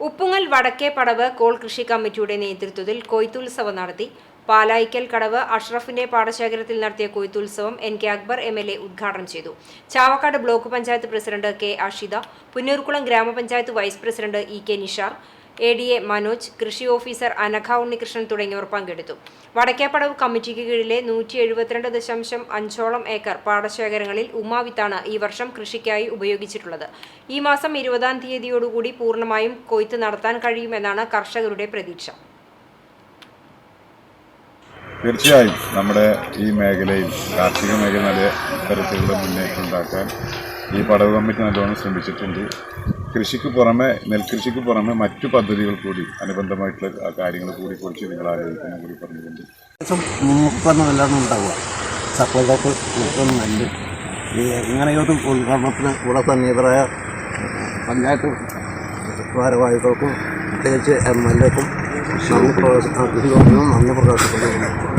ഉപ്പുങ്ങൽ വടക്കേ പടവ് കോൾ കൃഷി കമ്മിറ്റിയുടെ നേതൃത്വത്തിൽ കൊയ്ത്തുത്സവം നടത്തി. പാലായിക്കൽ കടവ് അഷ്റഫിന്റെ പാടശേഖരത്തിൽ നടത്തിയ കൊയ്ത്തുത്സവം N K Akbar M L A ഉദ്ഘാടനം ചെയ്തു. Chavakkad block panchayat president K Ashitha Punnurkulam ഗ്രാമപഞ്ചായത്ത് vice president E K Nishar A D A Manoj കൃഷി ഓഫീസർ അനഘ ഉണ്ണികൃഷ്ണൻ തുടങ്ങിയവർ പങ്കെടുത്തു. വടക്കേപ്പടവ് കമ്മിറ്റിക്ക് കീഴിലെ നൂറ്റി എഴുപത്തിരണ്ട് ദശാംശം അഞ്ചോളം ഏക്കർ പാടശേഖരങ്ങളിൽ ഉമാവിത്താണ് ഈ വർഷം കൃഷിക്കായി ഉപയോഗിച്ചിട്ടുള്ളത്. ഈ മാസം ഇരുപതാം തീയതിയോടുകൂടി പൂർണമായും കൊയ്ത്ത് നടത്താൻ കഴിയുമെന്നാണ് കർഷകരുടെ പ്രതീക്ഷ. തീർച്ചയായും നമ്മുടെ ഈ മേഖലയിൽ കാർഷിക മേഖല നല്ല തരത്തിലുള്ള മുന്നേറ്റം ഉണ്ടാക്കാൻ ഈ പടവ് കമ്മിറ്റി നല്ലോണം ശ്രമിച്ചിട്ടുണ്ട്. കൃഷിക്ക് പുറമെ നെൽകൃഷിക്ക് പുറമെ മറ്റു പദ്ധതികൾ കൂടി അനുബന്ധമായിട്ടുള്ള കാര്യങ്ങൾ കൂടി കുറിച്ച് നിങ്ങൾ ആലോചിക്കണം കൂടി പറഞ്ഞുകൊണ്ട്. മുപ്പത്തൊന്നും എല്ലാവരും ഉണ്ടാവുക. സപ്പോർട്ടൊക്കെ മുപ്പത്തൊന്നും നെല്ല് ഒരു ഉദ്ഘാടനത്തിന് ഇവിടെ സന്നിഹിതരായ പഞ്ചായത്ത് ഭാരവാഹികൾക്കും പ്രത്യേകിച്ച് എം എൽ എക്കും നന്ദി പ്രകാശ നന്ദി പ്രകാശിക്കുന്നു.